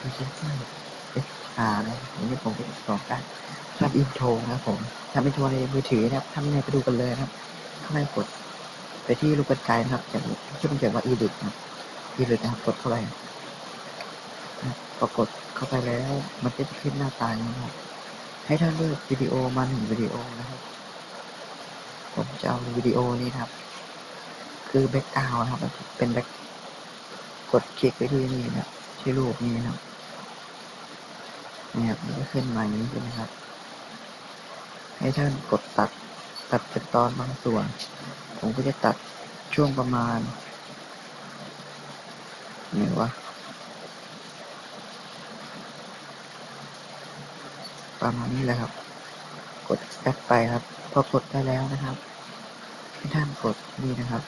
พีเชนเซอร์เอ็กอาร์นะครับวันนี้ผมก็จะสอนการทำอินโทรนะครับผมทำอินโทรในมือถือนะครับทำยังไงไปดูกันเลยนะครับเข้าไปกด ไปที่ลูกกระจายนะครับจากที่มันเขียนว่า edit นะครับ edit นะครับกดเข้าไปนะพอกดเข้าไปแล้ว มันจะขึ้นหน้าตาอย่างนี้นะครับให้ท่านเลือกวิดีโอมาหนึ่งวิดีโอนะครับ ผมจะเอาวิดีโอนี้ครับ คือแบ็กกราวนะครับ เป็นแบ็กกดคลิกไปที่นี่นะครับที่รูปนี้นะครับ เนี่ยมันก็ขึ้นมาอย่างนี้ใช่ไหมครับ ให้ท่านกดตัดตัดเป็นตอนบางส่วน ผมก็จะตัดช่วงประมาณไหนวะประมาณนี้แหละครับ กดแอดไปครับ พอกดได้แล้วนะครับ ให้ท่านกดนี่นะครับ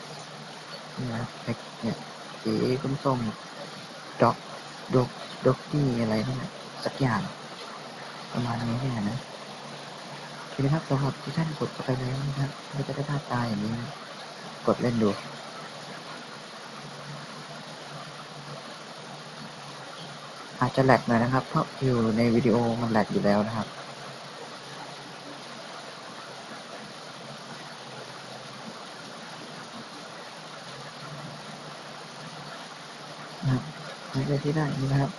นี่นะครับเนี่ยสีส้มๆด็อกด็อกด็อกนี่อะไรนี่น สักอย่าง ประมาณนี้เนี่ยนะโอเคนะครับสำหรับที่ท่านกดเข้าไปแล้วนะครับก็จะได้หน้าตาอย่างนี้นะกดเล่นดูอาจจะแหลกหน่อยนะครับ เพราะอยู่ในวิดีโอมันแหลกอยู่แล้วนะครับ นะครับหลังจากที่ได้นี่นะครับ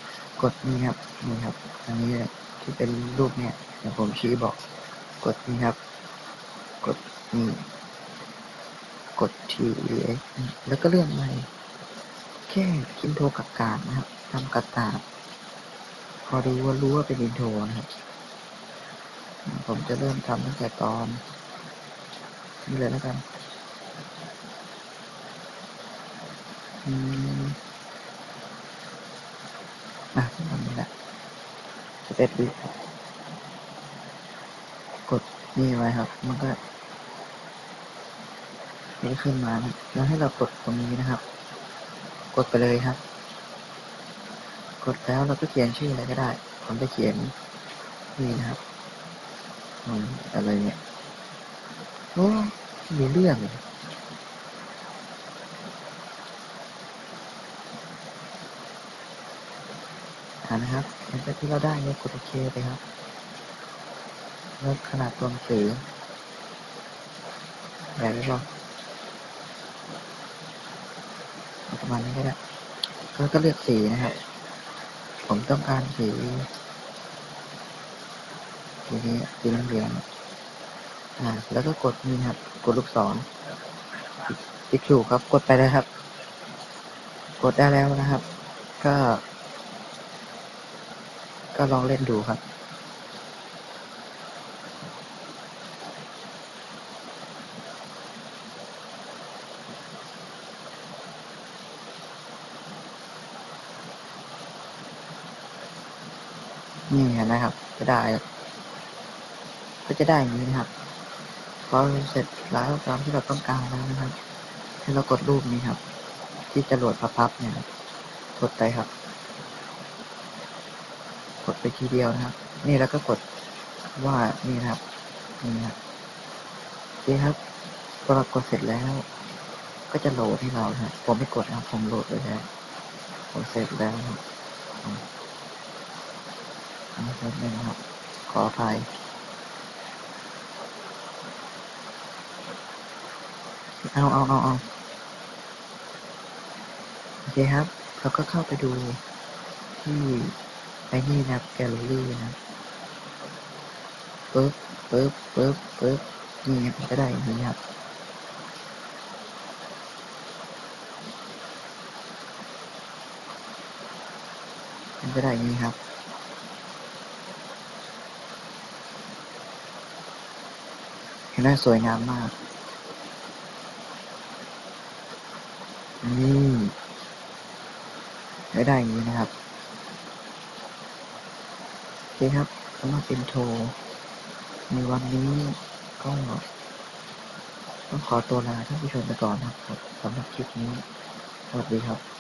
กดนี่ครับนี่ครับอันนี้ที่เป็นรูปเนี่ยเดี๋ยวผมชี้บอก กดนี่ครับ กดนี่กด T E X แล้วก็เลื่อนไปแค่อินโทรกับการนะครับทำกระตาพอดูว่ารู้ว่าเป็นอินโทรนะครับ ผมจะเริ่มทำตั้งแต่ตอนนี่เลยแล้วกัน อืม อะตรงนี้แหละส เตตวิกดนี่ไว้ครับ มันก็นี่ขึ้นมานะแล้วให้เรากดตรงนี้นะครับ กดไปเลยครับ กดแล้วเราก็เขียนชื่ออะไรก็ได้ ผมจะเขียนนี่นะครับออะไรเนี่ยโอ้มีเรื่องเลยานะครับหลังจากที่เราได้เนี่ยกดโอเคไปครับล้วขนาดตัวหนังสือใหญ่ไปบ้างประมาณนี้ก็ได้ก็ก็เลือกสีนะครับ ผมต้องการสีสีนี้สีเหลืองอ่า แล้วก็กดนี่ครับ กดลูกศรติ๊กถูกครับ กดไปเลยครับ กดได้แล้วนะครับ ก็ ก็ลองเล่นดูครับนี่เห็นไหมครับ จะได้ ก็จะได้อย่างนี้นะครับพอเสร็จแล้วตามที่เราต้องการแล้วนะครับ ให้เรากดรูปนี้ครับ ที่จรวดพับๆเนี่ยกดไปครับ ดไปทีเดียวนะครับ นี่แล้วก็กดว่านี่นะครับ นี่นะครับโอเคครับพอเรากดเสร็จแล้ว ก็จะโหลดให้เราครับผมไม่กดนะครับผมโหลดไปแล้วผมเสร็จแล้วครับอันนี้ก็เป็นะครับ ขออภัยเอาเอาเอาเอาโอเคครับ เราก็เข้าไปดูที่ ไอ้นี่นะครับแกลอรี่นะปึ๊บปึ๊บปึ๊บปึ๊บนี่ครับก็ได้นี้ครับมันก็ได้นี้ครับเห็นไหมสวยงามมาก นี่ได้ได้นี้นะครับ โอเคครับสำหรับเป็นโทรในวันนี้ก็ต้องขอตัวลาท่านผู้ชมไปก่อนนะครับสำหรับคลิปนี้ สวัสดีครับ